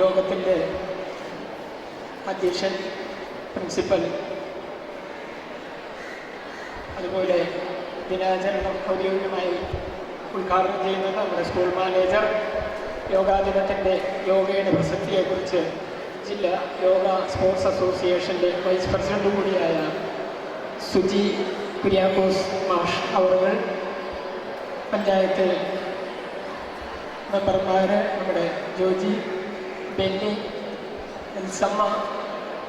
യോഗത്തിന്റെ അധ്യക്ഷൻ പ്രിൻസിപ്പൽ. അതുപോലെ ദിനാചരണം ഔദ്യോഗികമായി ഉദ്ഘാടനം ചെയ്യുന്നത് നമ്മുടെ സ്കൂൾ മാനേജർ. യോഗാ ദിനത്തിന്റെ യോഗയുടെ പ്രസക്തിയെക്കുറിച്ച് ജില്ലാ യോഗ സ്പോർട്സ് അസോസിയേഷന്റെ വൈസ് പ്രസിഡന്റ് കൂടിയായ സുജി കുര്യാക്കോസ് മാഷ് അവറുകൾ പഞ്ചായത്ത് മെമ്പർമാർ നമ്മുടെ ജോജി ബെന്നി എൽസമ്മ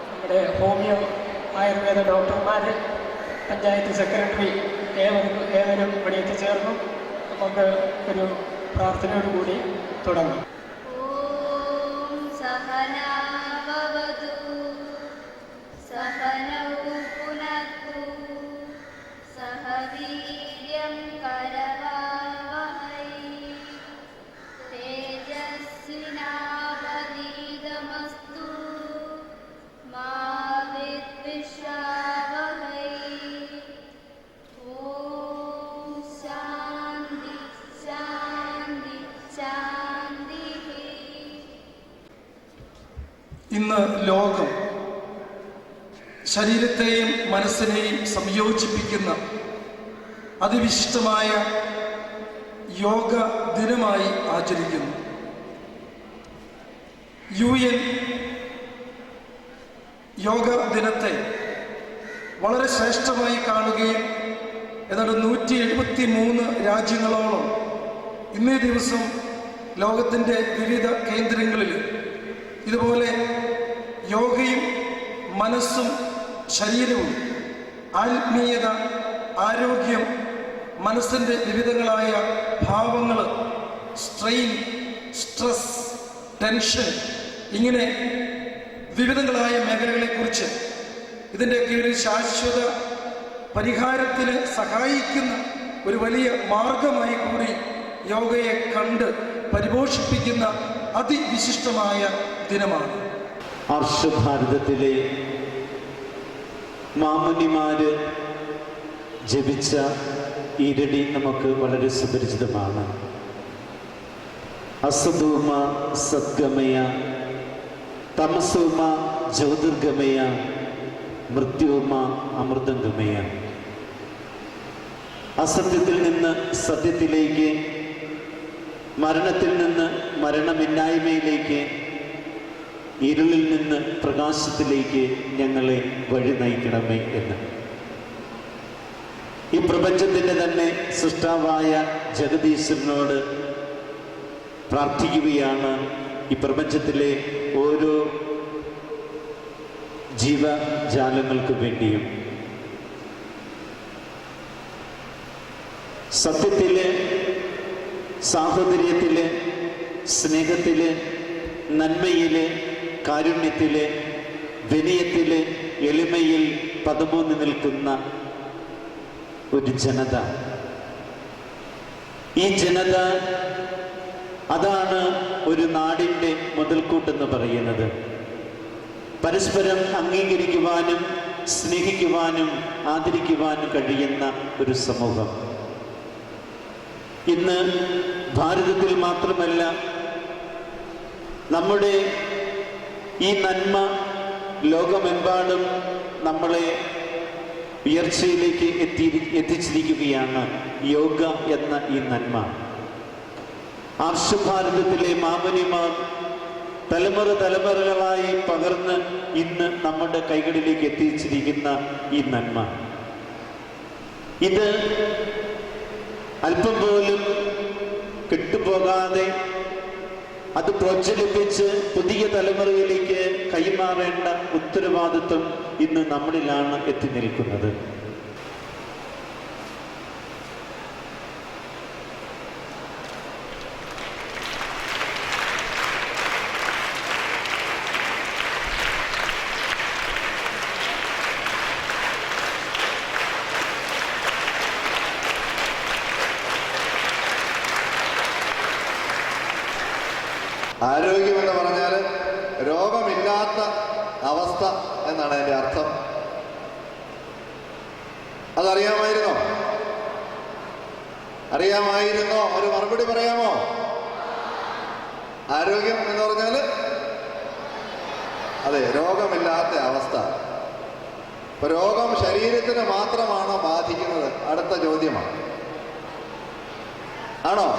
നമ്മുടെ ഹോമിയോ ആയുർവേദ ഡോക്ടർമാർ പഞ്ചായത്ത് സെക്രട്ടറി ഏവരും ഏവരും ഇവിടെ എത്തിച്ചേർന്നു. നമുക്ക് ഒരു പ്രാർത്ഥനയോടുകൂടി തുടങ്ങാം. ॐ ശരീരത്തെയും മനസ്സിനെയും സംയോജിപ്പിക്കുന്ന അതിവിശിഷ്ടമായ യോഗ ദിനമായി ആചരിക്കുന്നു. യു എൻ യോഗ ദിനത്തെ വളരെ ശ്രേഷ്ഠമായി കാണുകയും ഏതാണ്ട് നൂറ്റി എഴുപത്തി മൂന്ന് രാജ്യങ്ങളോളം ഇന്നേ ദിവസം ലോകത്തിന്റെ വിവിധ കേന്ദ്രങ്ങളിൽ ഇതുപോലെ യോഗയും മനസ്സും ശരീരവും ആത്മീയത ആരോഗ്യം മനസ്സിന്റെ വിവിധങ്ങളായ ഭാവങ്ങൾ സ്ട്രെയിൻ സ്ട്രെസ് ടെൻഷൻ ഇങ്ങനെ വിവിധങ്ങളായ മേഖലകളെക്കുറിച്ച് ഇതിന്റെയൊക്കെ ഒരു ശാശ്വത പരിഹാരത്തിന് സഹായിക്കുന്ന ഒരു വലിയ മാർഗമായി കൂടി യോഗയെ കണ്ട് പരിപോഷിപ്പിക്കുന്ന അതിവിശിഷ്ടമായ ദിനമാണ്. ആർഷഭാരതത്തിലെ മാമുനിമാര് ജപിച്ച ഈരടി നമുക്ക് വളരെ സുപരിചിതമാണ്. അസധൂമ സദ്ഗമയ തമസൂമ ജ്യോതിർഗമയ മൃത്യുമ അമൃതംഗമയ. അസത്യത്തിൽ നിന്ന് സത്യത്തിലേക്ക് മരണത്തിൽ നിന്ന് മരണമില്ലായ്മയിലേക്ക് ഇരുളിൽ നിന്ന് പ്രകാശത്തിലേക്ക് ഞങ്ങളെ വഴി നയിക്കണമേ എന്ന്. ഈ പ്രപഞ്ചത്തിന്റെ തന്നെ സൃഷ്ടാവായ ജഗദീശ്വരനോട് പ്രാർത്ഥിക്കുകയാണ് ഈ പ്രപഞ്ചത്തിലെ ഓരോ ജീവജാലങ്ങൾക്ക് വേണ്ടിയും. സത്യത്തിൽ സാഹോദര്യത്തിൽ സ്നേഹത്തിൽ നന്മയിൽ കാരുണ്യത്തിൽ വിനയത്തിലെ എളിമയിൽ പദമൂന്ന് നിൽക്കുന്ന ഒരു ജനത. ഈ ജനത അതാണ് ഒരു നാടിന്റെ മുതൽക്കൂട്ടെന്ന് പറയുന്നത്. പരസ്പരം അംഗീകരിക്കുവാനും സ്നേഹിക്കുവാനും ആദരിക്കുവാനും കഴിയുന്ന ഒരു സമൂഹം. ഇന്ന് ഭാരതത്തിൽ മാത്രമല്ല നമ്മുടെ ഈ നന്മ ലോകമെമ്പാടും നമ്മളെ ഉയർച്ചയിലേക്ക് എത്തി എത്തിച്ചിരിക്കുകയാണ് യോഗ എന്ന ഈ നന്മ. ആർഷഭാരതത്തിലെ മാമനിമാർ തലമുറ തലമുറകളായി പകർന്ന് ഇന്ന് നമ്മുടെ കൈകളിലേക്ക് എത്തിച്ചിരിക്കുന്ന ഈ നന്മ. ഇത് അല്പം പോലും കെട്ടുപോകാതെ അത് പ്രോജ്വലിപ്പിച്ച് പുതിയ തലമുറയിലേക്ക് കൈമാറേണ്ട ഉത്തരവാദിത്വം ഇന്ന് നമ്മളിലാണ് എത്തി നിൽക്കുന്നത് ആരോഗ്യമെന്ന് പറഞ്ഞാൽ രോഗമില്ലാത്ത അവസ്ഥ എന്നാണ് അതിന്റെ അർത്ഥം അതറിയാമായിരുന്നോ അറിയാമായിരുന്നോ ഒരു മറുപടി പറയാമോ ആരോഗ്യം എന്ന് പറഞ്ഞാൽ അതെ രോഗമില്ലാത്ത അവസ്ഥ ഇപ്പൊ രോഗം ശരീരത്തിന് മാത്രമാണോ ബാധിക്കുന്നത്? അടുത്ത ചോദ്യമാണ്. ആണോ?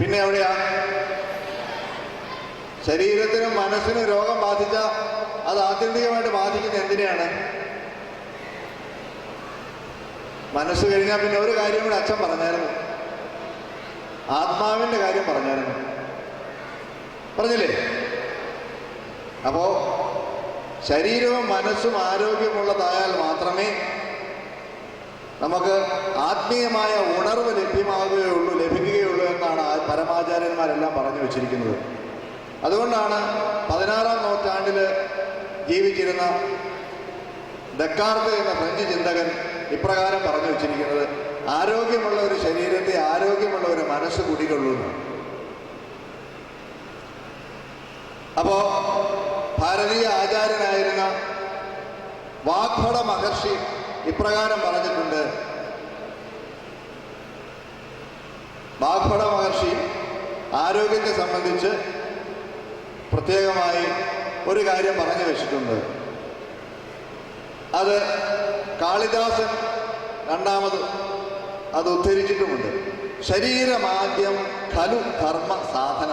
പിന്നെ എവിടെയാ? ശരീരത്തിനും മനസ്സിനും രോഗം ബാധിച്ച അത് ആത്യന്തികമായിട്ട് ബാധിക്കുന്ന എന്തിനെയാണ്? മനസ്സ് കഴിഞ്ഞാൽ പിന്നെ ഒരു കാര്യം കൂടെ അച്ഛൻ പറഞ്ഞായിരുന്നു. ആത്മാവിന്റെ കാര്യം പറഞ്ഞായിരുന്നു. പറഞ്ഞില്ലേ? അപ്പോ ശരീരവും മനസ്സും ആരോഗ്യമുള്ളതായാൽ മാത്രമേ നമുക്ക് ആത്മീയമായ ഉണർവ് ലഭ്യമാകുകയുള്ളൂ ലഭിക്കുകയുള്ളൂ എന്നാണ് പരമാചാര്യന്മാരെല്ലാം പറഞ്ഞു വച്ചിരിക്കുന്നത്. അതുകൊണ്ടാണ് പതിനാറാം നൂറ്റാണ്ടിൽ ജീവിച്ചിരുന്ന ദക്കാർത്ത് എന്ന ഫ്രഞ്ച് ചിന്തകൻ ഇപ്രകാരം പറഞ്ഞു വച്ചിരിക്കുന്നത് ആരോഗ്യമുള്ള ഒരു ശരീരത്തെ ആരോഗ്യമുള്ള ഒരു മനസ്സ് കുടികൊള്ളൂ അപ്പോൾ അപ്പോ ഭാരതീയ ആചാര്യനായിരുന്ന വാഗ്ഭട മഹർഷി ഇപ്രകാരം പറഞ്ഞിട്ടുണ്ട്. വാഗ്ഭട മഹർഷി ആരോഗ്യത്തെ സംബന്ധിച്ച് പ്രത്യേകമായി ഒരു കാര്യം പറഞ്ഞു വെച്ചിട്ടുണ്ട്. അത് കാളിദാസൻ രണ്ടാമത് അത് ഉദ്ധരിച്ചിട്ടുമുണ്ട്. ശരീരമാദ്യം ഖലു ധർമ്മ സാധന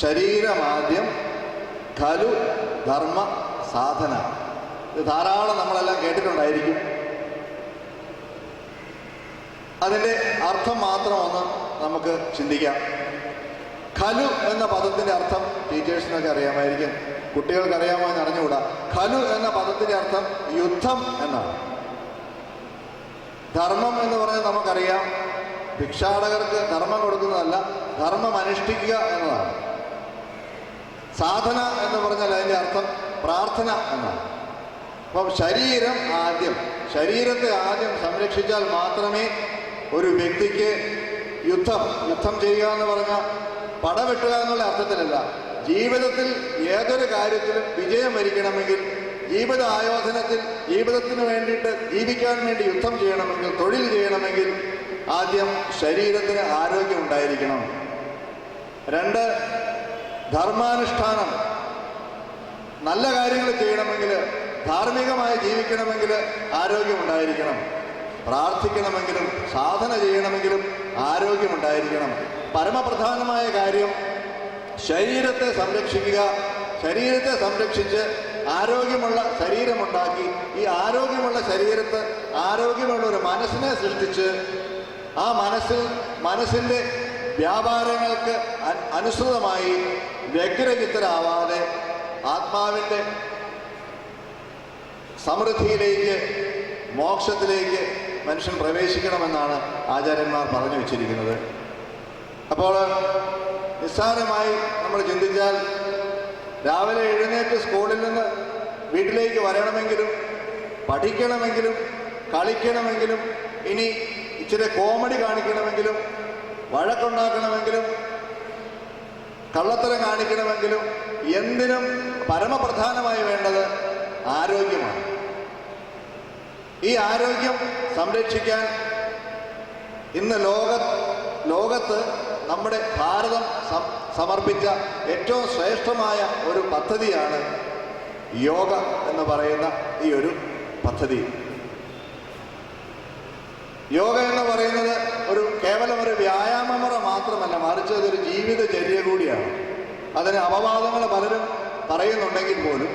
ശരീരമാദ്യം ഖലു ധർമ്മ സാധന. ഇത് ധാരാളം നമ്മളെല്ലാം കേട്ടിട്ടുണ്ടായിരിക്കും. അതിന്റെ അർത്ഥം മാത്രം ഒന്ന് നമുക്ക് ചിന്തിക്കാം. ഖലു എന്ന പദത്തിന്റെ അർത്ഥം ടീച്ചേഴ്സിനൊക്കെ അറിയാമായിരിക്കും. കുട്ടികൾക്ക് അറിയാമോ എന്ന് അറിഞ്ഞുകൂടാ. ഖലു എന്ന പദത്തിന്റെ അർത്ഥം യുദ്ധം എന്നാണ്. ധർമ്മം എന്ന് പറഞ്ഞാൽ നമുക്കറിയാം. ഭിക്ഷാടകർക്ക് ധർമ്മം കൊടുക്കുന്നതല്ല ധർമ്മം അനുഷ്ഠിക്കുക എന്നതാണ്. സാധന എന്ന് പറഞ്ഞാൽ അതിന്റെ അർത്ഥം പ്രാർത്ഥന എന്നാണ്. അപ്പം ശരീരം ആദ്യം ശരീരത്തെ ആദ്യം സംരക്ഷിച്ചാൽ മാത്രമേ ഒരു വ്യക്തിക്ക് യുദ്ധം യുദ്ധം ചെയ്യുക എന്ന് പറഞ്ഞാൽ പടവെട്ടുക എന്നുള്ള അർത്ഥത്തിലല്ല. ജീവിതത്തിൽ ഏതൊരു കാര്യത്തിലും വിജയം വരിക്കണമെങ്കിൽ ജീവിത ആയോധനത്തിൽ ജീവിതത്തിന് വേണ്ടിയിട്ട് ജീവിക്കാൻ വേണ്ടി യുദ്ധം ചെയ്യണമെങ്കിൽ തൊഴിൽ ചെയ്യണമെങ്കിൽ ആദ്യം ശരീരത്തിന് ആരോഗ്യം ഉണ്ടായിരിക്കണം. രണ്ട് ധർമാനുഷ്ഠാനം. നല്ല കാര്യങ്ങൾ ചെയ്യണമെങ്കിൽ ധാർമ്മികമായി ജീവിക്കണമെങ്കിൽ ആരോഗ്യമുണ്ടായിരിക്കണം. പ്രാർത്ഥിക്കണമെങ്കിലും സാധന ചെയ്യണമെങ്കിലും ആരോഗ്യമുണ്ടായിരിക്കണം. പരമപ്രധാനമായ കാര്യം ശരീരത്തെ സംരക്ഷിക്കുക. ശരീരത്തെ സംരക്ഷിച്ച് ആരോഗ്യമുള്ള ശരീരമുണ്ടാക്കി. ഈ ആരോഗ്യമുള്ള ശരീരത്ത് ആരോഗ്യമുള്ള ഒരു മനസ്സിനെ സൃഷ്ടിച്ച് ആ മനസ്സിൽ മനസ്സിന്റെ വ്യാപാരങ്ങൾക്ക് അനുസൃതമായി വ്യഗ്രചിത്തരാവാതെ ആത്മാവിന്റെ സമൃദ്ധിയിലേക്ക് മോക്ഷത്തിലേക്ക് മനുഷ്യൻ പ്രവേശിക്കണമെന്നാണ് ആചാര്യന്മാർ പറഞ്ഞു വച്ചിരിക്കുന്നത്. അപ്പോൾ നിസ്സാരമായി നമ്മൾ ചിന്തിച്ചാൽ രാവിലെ എഴുന്നേറ്റ് സ്കൂളിൽ നിന്ന് വീട്ടിലേക്ക് വരണമെങ്കിലും പഠിക്കണമെങ്കിലും കളിക്കണമെങ്കിലും ഇനി ഇച്ചിരി കോമഡി കാണിക്കണമെങ്കിലും വഴക്കുണ്ടാക്കണമെങ്കിലും കള്ളത്തരം കാണിക്കണമെങ്കിലും എന്തിനും പരമപ്രധാനമായി വേണ്ടത് ആരോഗ്യമാണ്. ഈ ആരോഗ്യം സംരക്ഷിക്കാൻ ഇന്ന് ലോക ലോകത്ത് നമ്മുടെ ഭാരതം സമർപ്പിച്ച ഏറ്റവും ശ്രേഷ്ഠമായ ഒരു പദ്ധതിയാണ് യോഗ എന്ന് പറയുന്ന ഈ ഒരു പദ്ധതി. യോഗ എന്ന് പറയുന്നത് ഒരു കേവലം ഒരു വ്യായാമമുറ മാത്രമല്ല മറിച്ച് അതൊരു ജീവിതചര്യ കൂടിയാണ്. അതിന് അപവാദങ്ങൾ പലരും പറയുന്നുണ്ടെങ്കിൽ പോലും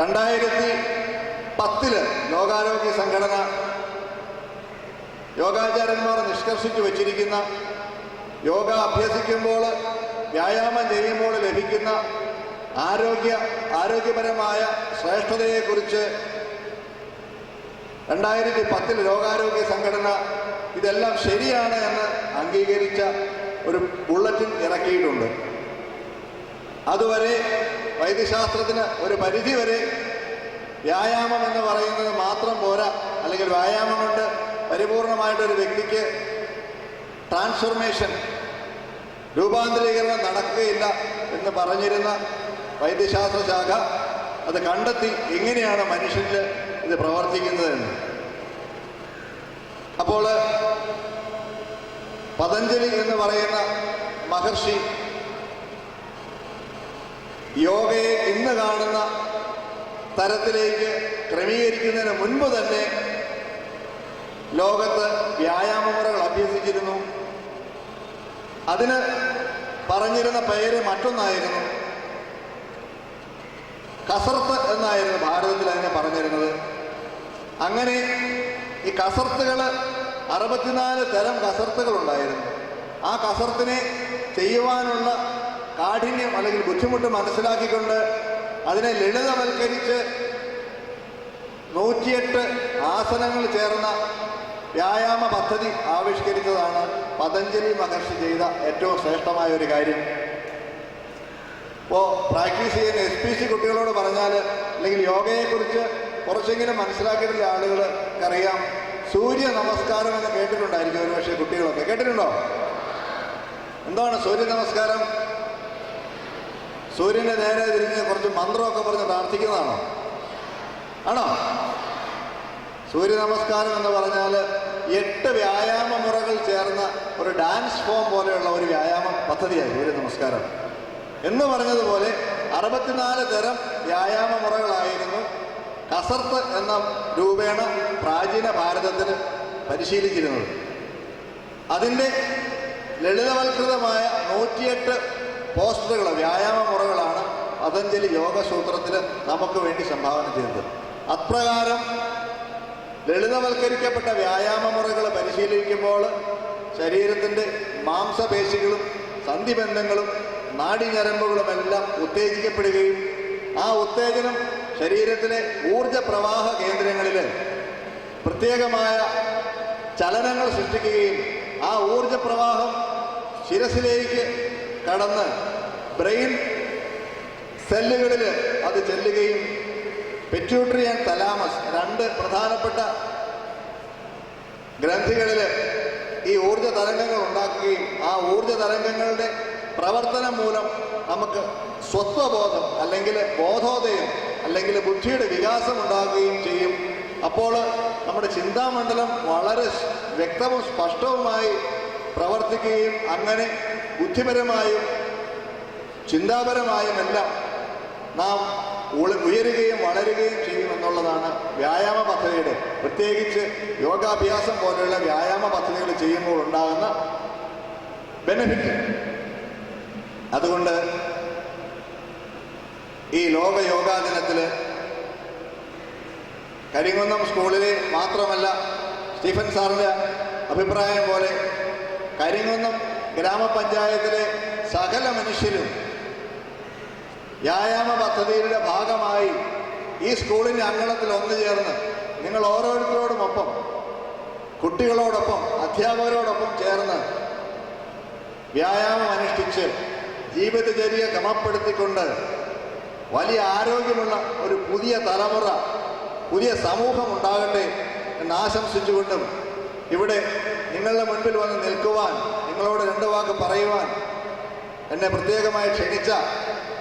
രണ്ടായിരത്തി പത്തിൽ ലോകാരോഗ്യ സംഘടന യോഗാചാര്യന്മാർ നിഷ്കർഷിച്ചു വച്ചിരിക്കുന്ന യോഗ അഭ്യസിക്കുമ്പോൾ വ്യായാമം ചെയ്യുമ്പോൾ ലഭിക്കുന്ന ആരോഗ്യ ആരോഗ്യപരമായ ശ്രേഷ്ഠതയെക്കുറിച്ച് രണ്ടായിരത്തി പത്തിൽ ലോകാരോഗ്യ സംഘടന ഇതെല്ലാം ശരിയാണ് എന്ന് അംഗീകരിച്ച ഒരു ബുള്ളറ്റിൻ ഇറക്കിയിട്ടുണ്ട്. അതുവരെ വൈദ്യശാസ്ത്രത്തിന് ഒരു പരിധി വരെ വ്യായാമം എന്ന് പറയുന്നത് മാത്രം പോരാ അല്ലെങ്കിൽ വ്യായാമം കൊണ്ട് പരിപൂർണമായിട്ടൊരു വ്യക്തിക്ക് ട്രാൻസ്ഫോർമേഷൻ രൂപാന്തരീകരണം നടക്കുകയില്ല എന്ന് പറഞ്ഞിരുന്ന വൈദ്യശാസ്ത്ര ശാഖ അത് കണ്ടെത്തി എങ്ങനെയാണ് മനുഷ്യനിൽ ഇത് പ്രവർത്തിക്കുന്നതെന്ന് അപ്പോൾ പതഞ്ജലി എന്ന് പറയുന്ന മഹർഷി യോഗയെ ഇന്ന് കാണുന്ന തരത്തിലേക്ക് ക്രമീകരിക്കുന്നതിന് മുൻപ് തന്നെ ലോകത്ത് വ്യായാമമുറകൾ അഭ്യസിച്ചിരുന്നു. അതിന് പറഞ്ഞിരുന്ന പേര് മറ്റൊന്നായിരുന്നു കസർത്ത് എന്നായിരുന്നു ഭാരതത്തിൽ അതിനെ പറഞ്ഞിരുന്നത്. അങ്ങനെ ഈ കസർത്തുകൾ അറുപത്തിനാല് തരം കസർത്തുകളുണ്ടായിരുന്നു. ആ കസർത്തിനെ ചെയ്യുവാനുള്ള കാഠിന്യം അല്ലെങ്കിൽ ബുദ്ധിമുട്ട് മനസ്സിലാക്കിക്കൊണ്ട് അതിനെ ലളിതവൽക്കരിച്ച് നൂറ്റിയെട്ട് ആസനങ്ങൾ ചേർന്ന വ്യായാമ പദ്ധതി ആവിഷ്കരിച്ചതാണ് പതഞ്ജലി മഹർഷി ചെയ്ത ഏറ്റവും ശ്രേഷ്ഠമായ ഒരു കാര്യം. ഇപ്പോൾ പ്രാക്ടീസ് ചെയ്യുന്ന എസ് പി സി കുട്ടികളോട് പറഞ്ഞാൽ അല്ലെങ്കിൽ യോഗയെക്കുറിച്ച് കുറച്ചെങ്കിലും മനസ്സിലാക്കിയിട്ടുള്ള ആളുകൾക്കറിയാം സൂര്യ നമസ്കാരം എന്ന് കേട്ടിട്ടുണ്ടായിരിക്കും ഒരുപക്ഷെ കുട്ടികളൊക്കെ. കേട്ടിട്ടുണ്ടോ? എന്താണ് സൂര്യ നമസ്കാരം? സൂര്യനെ നേരെ തിരിഞ്ഞ് കുറച്ച് മന്ത്രമൊക്കെ പറഞ്ഞ് പ്രാർത്ഥിക്കുന്നതാണോ? ആണോ? സൂര്യ നമസ്കാരം എന്ന് പറഞ്ഞാൽ എട്ട് വ്യായാമ മുറകൾ ചേർന്ന ഒരു ഡാൻസ് ഫോം പോലെയുള്ള ഒരു വ്യായാമ പദ്ധതിയാണ് സൂര്യ നമസ്കാരം. എന്ന് പറഞ്ഞതുപോലെ അറുപത്തിനാല് തരം വ്യായാമ മുറകളായിരുന്നു കസർത്ത് എന്ന രൂപേണ പ്രാചീന ഭാരതത്തിൽ പരിശീലിച്ചിരുന്നത്. അതിന്റെ ലളിതവൽകൃതമായ നൂറ്റിയെട്ട് പോസ്റ്ററുകൾ വ്യായാമ മുറകളാണ് പതഞ്ജലി യോഗസൂത്രത്തിൽ നമുക്ക് വേണ്ടി സംഭാവന ചെയ്തത്. അപ്രകാരം ലളിതവൽക്കരിക്കപ്പെട്ട വ്യായാമ മുറകൾ പരിശീലിക്കുമ്പോൾ ശരീരത്തിന്റെ മാംസപേശികളും സന്ധിബന്ധങ്ങളും നാടിഞ്ഞരമ്പുകളുമെല്ലാം ഉത്തേജിക്കപ്പെടുകയും ആ ഉത്തേജനം ശരീരത്തിലെ ഊർജ പ്രവാഹ കേന്ദ്രങ്ങളിൽ പ്രത്യേകമായ ചലനങ്ങൾ സൃഷ്ടിക്കുകയും ആ ഊർജ പ്രവാഹം ശിരസിലേക്ക് കടന്ന് ബ്രെയിൻ സെല്ലുകളിൽ അത് ചെല്ലുകയും പെറ്റ്യൂട്ടറി ആൻഡ് തലാമസ് രണ്ട് പ്രധാനപ്പെട്ട ഗ്രന്ഥികളിൽ ഈ ഊർജ തരംഗങ്ങൾ ഉണ്ടാക്കുകയും ആ ഊർജ തരംഗങ്ങളുടെ പ്രവർത്തനം മൂലം നമുക്ക് സ്വത്വബോധം അല്ലെങ്കിൽ ബോധോദയം അല്ലെങ്കിൽ ബുദ്ധിയുടെ വികാസം ഉണ്ടാകുകയും ചെയ്യും. അപ്പോൾ നമ്മുടെ ചിന്താമണ്ഡലം വളരെ വ്യക്തവും സ്പഷ്ടവുമായി പ്രവർത്തിക്കുകയും അങ്ങനെ ബുദ്ധിപരമായും ചിന്താപരമായും എല്ലാം നാം ഉയരുകയും വളരുകയും ചെയ്യും എന്നുള്ളതാണ് വ്യായാമ പദ്ധതിയുടെ പ്രത്യേകിച്ച് യോഗാഭ്യാസം പോലെയുള്ള വ്യായാമ പദ്ധതികൾ ചെയ്യുമ്പോൾ ഉണ്ടാകുന്ന ബെനിഫിറ്റ് അതുകൊണ്ട് ഈ ലോക യോഗാ ദിനത്തിൽ കരിങ്കുന്നം സ്കൂളിൽ മാത്രമല്ല സ്റ്റീഫൻ സാറിന്റെ അഭിപ്രായം പോലെ കരിങ്കുന്നം ഗ്രാമപഞ്ചായത്തിലെ സകല മനുഷ്യരും വ്യായാമ പദ്ധതിയുടെ ഭാഗമായി ഈ സ്കൂളിന്റെ അങ്കണത്തിൽ ഒന്നു ചേർന്ന് നിങ്ങൾ ഓരോരുത്തരോടുമൊപ്പം കുട്ടികളോടൊപ്പം അധ്യാപകരോടൊപ്പം ചേർന്ന് വ്യായാമം അനുഷ്ഠിച്ച് ജീവിതചര്യ ക്രമപ്പെടുത്തിക്കൊണ്ട് വലിയ ആരോഗ്യമുള്ള ഒരു പുതിയ തലമുറ പുതിയ സമൂഹം ഉണ്ടാകട്ടെ എന്ന് ആശംസിച്ചുകൊണ്ടും ഇവിടെ നിങ്ങളുടെ മുൻപിൽ വന്ന് നിൽക്കുവാൻ നിങ്ങളോട് രണ്ട് വാക്ക് പറയുവാൻ എന്നെ പ്രത്യേകമായി ക്ഷണിച്ച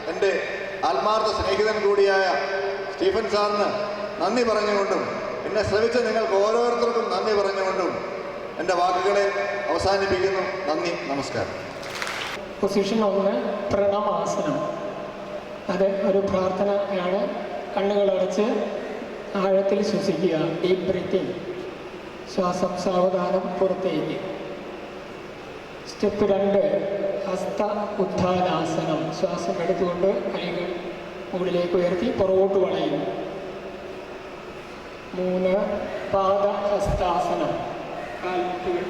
എന്റെ ആത്മാർത്ഥ സ്നേഹിതൻ കൂടിയായ സ്റ്റീഫൻ സാറിന് നന്ദി പറഞ്ഞുകൊണ്ടും എന്നെ ശ്രമിച്ച നിങ്ങൾക്ക് ഓരോരുത്തർക്കും നന്ദി പറഞ്ഞുകൊണ്ടും എന്റെ വാക്കുകളെ അവസാനിപ്പിക്കുന്നു. നന്ദി നമസ്കാരം. പൊസിഷൻ ഒന്ന് പ്രണമാസനം. അത് ഒരു പ്രാർത്ഥനയാണ് കണ്ണുകളടച്ച് ആഴത്തിൽ ശ്വസിക്കുക. ഡീപ് ബ്രീത്തിങ് ശ്വാസം സാവധാനം പുറത്തേക്ക്. സ്റ്റെപ്പ് രണ്ട് ഹസ്ത ഉദ്ധാനാസനം ശ്വാസം എടുത്തുകൊണ്ട് കൈകൾ മുകളിലേക്ക് ഉയർത്തി പുറകോട്ട് വളയും മൂന്ന് പാദഹസ്താസനം കാൽമുട്ടുകൾ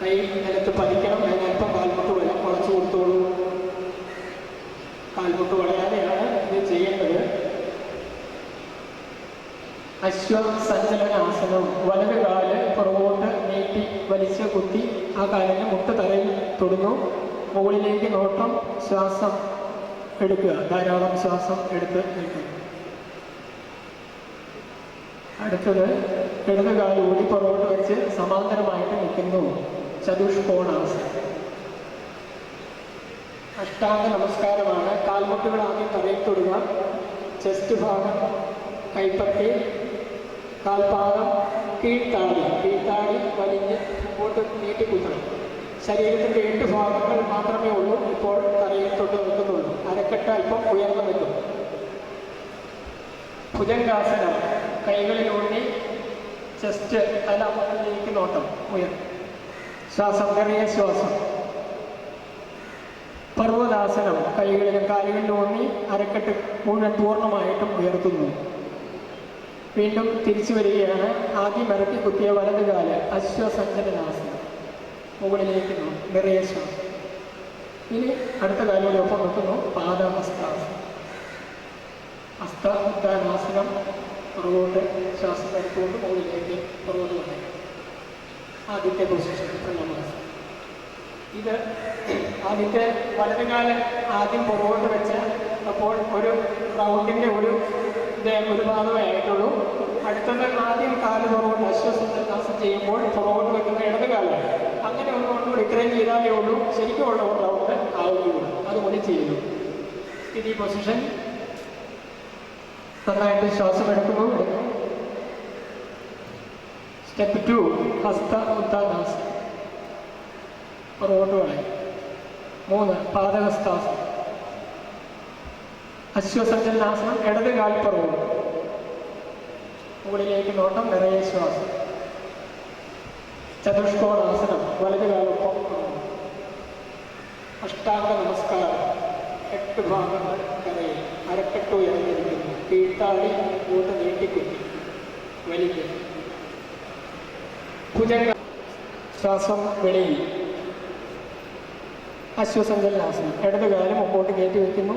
കൈ നിലത്ത് പതിക്കണം അതിനൽപ്പം കാൽമുട്ട് വരാം. വളച്ചു കൊടുത്തോളൂ. കാൽമുട്ട് വളയാതെയാണ് ഇത് ചെയ്യേണ്ടത് അശ്വസഞ്ചലനാസനം. വലത് കാൽ പുറകോട്ട് നീട്ടി വലിച്ച് കുത്തി ആ കാലിനെ മുട്ട തറയിൽ തൊടുന്നു. മുകളിലേക്ക് നോട്ടം ശ്വാസം എടുക്കുക. ധാരാളം ശ്വാസം എടുത്ത് നീക്കുക. അടുത്തത് ഇടത് കാൽ ഊടി പുറകോട്ട് വെച്ച് സമാന്തരമായിട്ട് നിൽക്കുന്നു. ചതുഷ്കോണാസനം അഷ്ടാംഗ നമസ്കാരമാണ്. കാൽമുട്ടുകൾ ആദ്യം തൊടുക. ചെസ്റ്റ് ഭാഗം കൈപ്പത്തി കാൽപാദം കീഴ്ത്താടി. കീഴ്ത്താടി വലിഞ്ഞ് മുമ്പോട്ട് നീട്ടിക്കുത്തണം ശരീരത്തിന്റെ എട്ട് ഭാഗങ്ങൾ മാത്രമേ ഉള്ളൂ. ഇപ്പോൾ തറയിൽ തൊട്ട് നിൽക്കുന്നുള്ളൂ. അരക്കെട്ട് അല്പം ഉയർന്നു നിൽക്കും. ഭുജങ്കാസനം കൈകളിലൂന്നി ചെസ്റ്റ് തല മുകളിലേക്ക് നോട്ടം ഉയർന്നു. ശ്വാസം ചെറിയ ശ്വാസം പർവതാസനം കൈകളിലും കാലുകളിലും ഊന്നി അരക്കെട്ട് മുഴുവൻ പൂർണമായിട്ടും ഉയർത്തുന്നു. വീണ്ടും തിരിച്ചു വരികയാണ്. ആദ്യം ഇറക്കി കുത്തിയ വലത് കാൽ അശ്വസഞ്ചലനാസനം മുകളിലേക്ക് നിറയെ ഇനി അടുത്ത കാലിയുടെ ഒപ്പം വെക്കുന്നു പാദഹസ്താസനം ഹസ്ത പുറകോട്ട് ശ്വാസം എടുത്തുകൊണ്ട് മുകളിലേക്ക് പുറകോട്ട് വന്നു. ആദ്യത്തെ പൊസിഷൻ പ്രണമാസനം ഇത് വളരെ കാലം ആദ്യം പുറകോട്ട് വെച്ച് അപ്പോൾ ഒരു റൗണ്ടിന്റെ ഒരു ഇത് ഒരു ഭാഗമേ ആയിട്ടുള്ളൂ. അടുത്തത് ആദ്യം കാൽ പുറകോട്ട് ക്ലാസ് ചെയ്യുമ്പോൾ പുറകോട്ട് വെക്കുന്ന ഇടത് കാലം. അങ്ങനെ കൂടി ഇത്രയും ചെയ്താലേ ഉള്ളൂ. ശരിക്കുമുള്ള ഒരു റൗണ്ട് ആവുകയുള്ളൂ. അതുപോലെ ചെയ്യുന്നു. സ്ഥിതി പൊസിഷൻ നന്നായിട്ട് ശ്വാസം എടുക്കുന്നു സ്റ്റെപ്പ് ടു ഹസ്ത ഉദ്ധാനാസം പുറകോട്ട് വളയും മൂന്ന് പാദഹസ്താസനം അശ്വസഞ്ചലനാസനം ഇടത് കാൽ പുറകോട്ട് മുകളിലേക്ക് നോട്ടം നിറയെ ശ്വാസം. ചതുഷ്കോണാസനം വലത് കാലൊപ്പം അഷ്ടാംഗ നമസ്കാരം. എട്ട് ഭാഗങ്ങൾ നിറയെ. അരക്കെട്ട് ഉയർന്നിരിക്കുന്നു കീഴ്ത്താടി കൂട്ട് നീട്ടിക്കുറ്റി. വലിക്കുന്നു ഭുജങ്ങൾ. ശ്വാസം വെളിയിൽ. അശ്വസഞ്ചലനാസനം ഇടത് കാലം മുമ്പോട്ട് കയറ്റി വയ്ക്കുന്നു.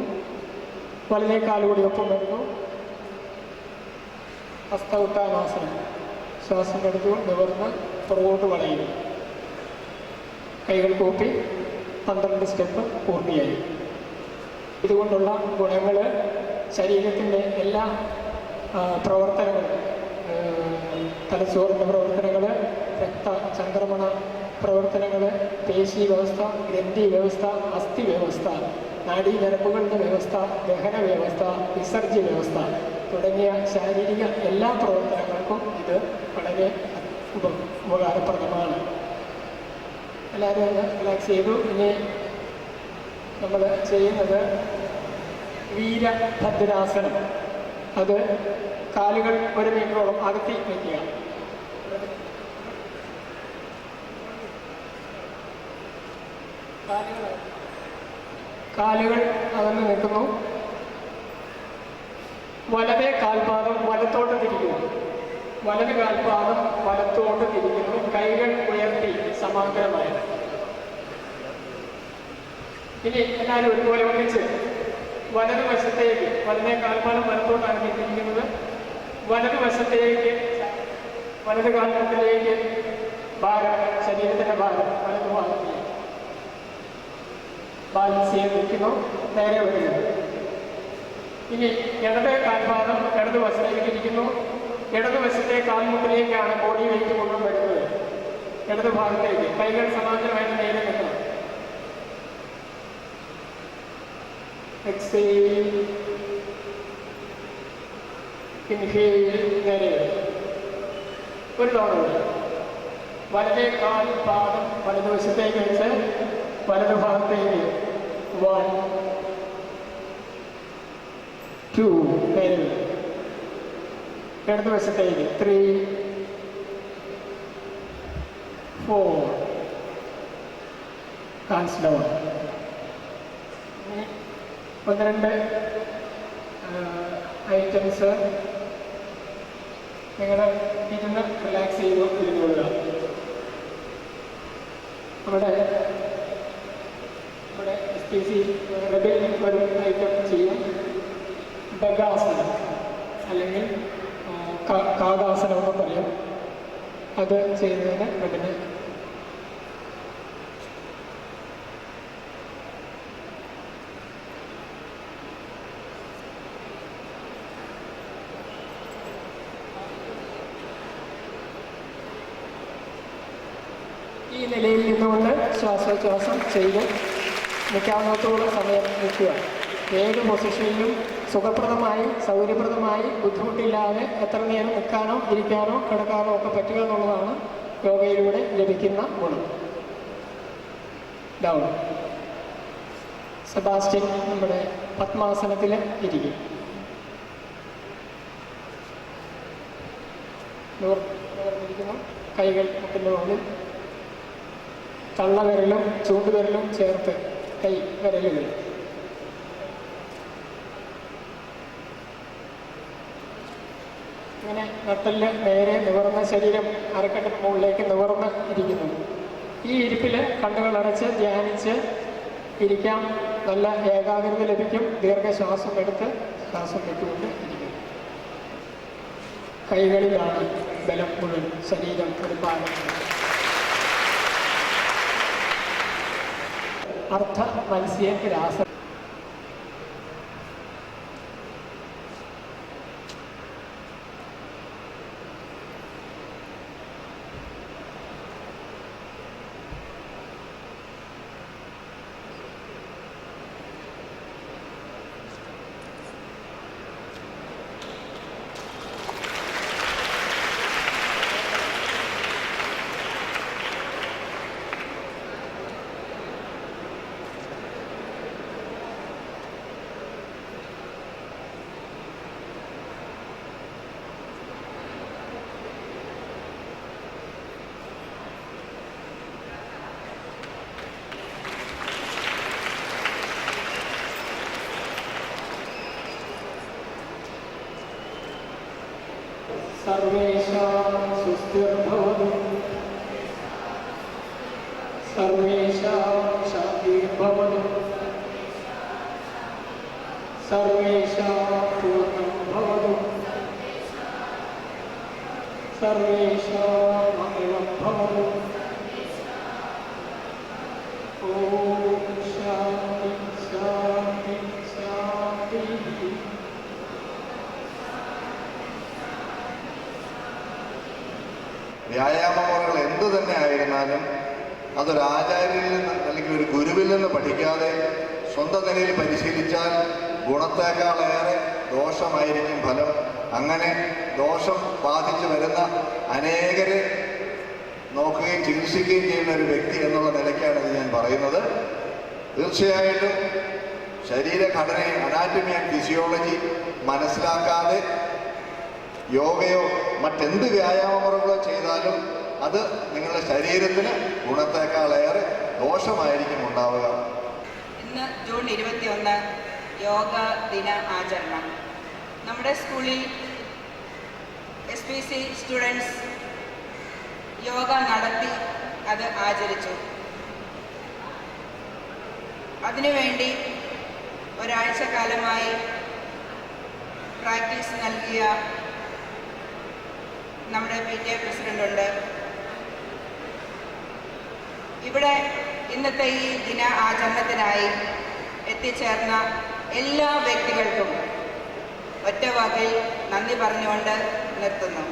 വലതേ കാലുകൂടി ഒപ്പം വരുന്നു ഹസ്തൗട്ടാനാസനം ശ്വാസം എടുത്തു നിവർന്ന് പുറകോട്ട് വളയുന്നു. കൈകൾ കൂപ്പി പന്ത്രണ്ട് സ്റ്റെപ്പ് പൂർത്തിയായി. ഇതുകൊണ്ടുള്ള ഗുണങ്ങൾ ശരീരത്തിന്റെ എല്ലാ പ്രവർത്തനങ്ങൾ തലച്ചോറിന്റെ പ്രവർത്തനങ്ങൾ രക്ത ചംക്രമണ പ്രവർത്തനങ്ങൾ പേശി വ്യവസ്ഥ ഗ്രന്ഥി വ്യവസ്ഥ അസ്ഥി വ്യവസ്ഥ നാഡീഞരമ്പുകളുടെ വ്യവസ്ഥ ദഹന വ്യവസ്ഥ വിസർജ്യ വ്യവസ്ഥ തുടങ്ങിയ ശാരീരിക എല്ലാ പ്രവർത്തനങ്ങൾക്കും ഇത് വളരെ ഉപ ഉപകാരപ്രദമാണ്. എല്ലാവരും റിലാക്സ് ചെയ്തു. ഇനി നമ്മൾ ചെയ്യുന്നത് വീരഭദ്രാസനം. അത് കാലുകൾ ഒരു മീറ്ററോളം അകത്തി വയ്ക്കുക കാലുകൾ. അകന്ന് നിൽക്കുന്നു. വലതേ കാൽപാദം വലത്തോട്ട് തിരിക്കുന്നു. വലത് കാൽപാദം വലത്തോട്ട് തിരിക്കുന്നു. കൈകൾ ഉയർത്തി സമാന്തരമായി ഇനി എല്ലാവരും ഒരുപോലെ ഒന്നിച്ച് വലത് വശത്തേക്ക് വലതേ കാൽപാദം വലത്തോട്ടാണ് തിരിക്കുന്നത് വലത് വശത്തേക്ക് വലത് കാൽപാദത്തിലേക്ക് ഭാരം ശരീരത്തിന്റെ ഭാരം വലത് ഭാഗത്തേക്ക്. ബാലൻസ് നിൽക്കുന്നു നേരെ വരുന്നു ഇനി ഇടത് കാൽഭാഗം ഇടത് വശത്തേക്ക് ഇരിക്കുന്നു. ഇടത് വശത്തെ കാൽമുട്ടിലേക്കാണ് ബോഡി വെയിറ്റ് മുഴുവൻ വരുന്നത്. ഇടത് ഭാഗത്തേക്ക് കൈകൾ സമാന്തരമായിട്ട് നേരെ നിൽക്കണം. എക്സേൽ ഇൻഹേൽ നേരെ ഒരു തവണ വലതേ കാൽ പാദം വലതുവശത്തേക്ക് വെച്ച് വലതു ഭാഗത്തേക്ക് വൺ ടു വരും. ഇടതുവശത്തേക്ക് ത്രീ ഫോർ കാൽസ് ഡൗൺ ഒന്ന് രണ്ട് ഐറ്റംസ് നിങ്ങൾ ഇരുന്ന് റിലാക്സ് ചെയ്തു ഇരുന്നുകൊള്ളുക നമ്മുടെ ചെയ്യാം റബിൽ ഐറ്റം ചെയ്യും. ഡഗാസനം അല്ലെങ്കിൽ കാദാസനം എന്ന് പറയാം. അത് ചെയ്യുന്നതിന് റബിന് ഈ നിലയിൽ നിന്നുകൊണ്ട് ശ്വാസോച്ഛ്വാസം ചെയ്ത് നിൽക്കാവുന്നത്തോളം സമയം നിൽക്കുക. ഏത് പൊസിഷനിലും സുഖപ്രദമായി സൗകര്യപ്രദമായി ബുദ്ധിമുട്ടില്ലാതെ എത്ര നേരം നിൽക്കാനോ ഇരിക്കാനോ കിടക്കാനോ ഒക്കെ പറ്റുക എന്നുള്ളതാണ് യോഗയിലൂടെ ലഭിക്കുന്ന ഗുണം. ഡൗൺ സെബാസ്റ്റ്യൻ നമ്മുടെ പത്മാസനത്തിൽ ഇരിക്കും. കൈകൾ മുട്ടിന്റെ മുകളിൽ. തള്ളവിരലും ചൂണ്ടുവിരലും ചേർത്ത് കൈ വിരലുകൾ. ഇങ്ങനെ നട്ടൽ നേരെ നിവർന്ന ശരീരം അരക്കെട്ടിന് മുകളിലേക്ക് നിവർന്ന് ഇരിക്കുന്നു. ഈ ഇരിപ്പിൽ കണ്ണുകൾ അടച്ച് ധ്യാനിച്ച് ഇരിക്കാം. നല്ല ഏകാഗ്രത ലഭിക്കും. ദീർഘശ്വാസം എടുത്ത് ശ്വാസം വിട്ടുകൊണ്ട് ഇരിക്കും. കൈകളിലാണ് ബലം മുഴുവൻ. ശരീരം ഒരു ഭാഗം. അർത്ഥ മത്സ്യ രാസ Amén. വ്യായാമ മുറകൾ എന്ത് തന്നെ ആയിരുന്നാലും അതൊരു നിന്ന് അല്ലെങ്കിൽ ഒരു ഗുരുവിൽ നിന്ന് പഠിക്കാതെ സ്വന്തം നിലയിൽ പരിശീലിച്ചാൽ ഗുണത്തേക്കാളേറെ ദോഷമായിരിക്കും ഫലം. അങ്ങനെ ദോഷം ബാധിച്ചു വരുന്ന അനേകരെ നോക്കുകയും ചികിത്സിക്കുകയും ചെയ്യുന്ന ഒരു വ്യക്തി എന്നുള്ള നിലയ്ക്കാണ് ഇത് ഞാൻ പറയുന്നത്. തീർച്ചയായിട്ടും ശരീരഘടനയും അനാറ്റമി ആൻഡ് ഫിസിയോളജി മനസ്സിലാക്കാതെ യോഗയോ മറ്റെന്ത് വ്യായാമമുറകളോ ചെയ്താലും അത് നിങ്ങളുടെ ശരീരത്തിന് ഗുണത്തേക്കാളേറെ ദോഷമായിരിക്കും ഉണ്ടാവുക. ഇന്ന് ജൂൺ ഇരുപത്തിയൊന്ന് യോഗ ദിന ആചരണം. നമ്മുടെ സ്കൂളിൽ S P C students yoga നടത്തി അത് ആചരിച്ചു. അതിനുവേണ്ടി ഒരാഴ്ച കാലമായി പ്രാക്ടീസ് നൽകിയ നമ്മുടെ പി ടി എ പ്രസിഡന്റുണ്ട് ഇവിടെ ഇന്നത്തെ ഈ ദിന ആചരണത്തിനായി എത്തിച്ചേർന്ന എല്ലാ വ്യക്തികൾക്കും ഒറ്റ വാക്കിൽ നന്ദി പറഞ്ഞുകൊണ്ട് നിർത്തുന്നു.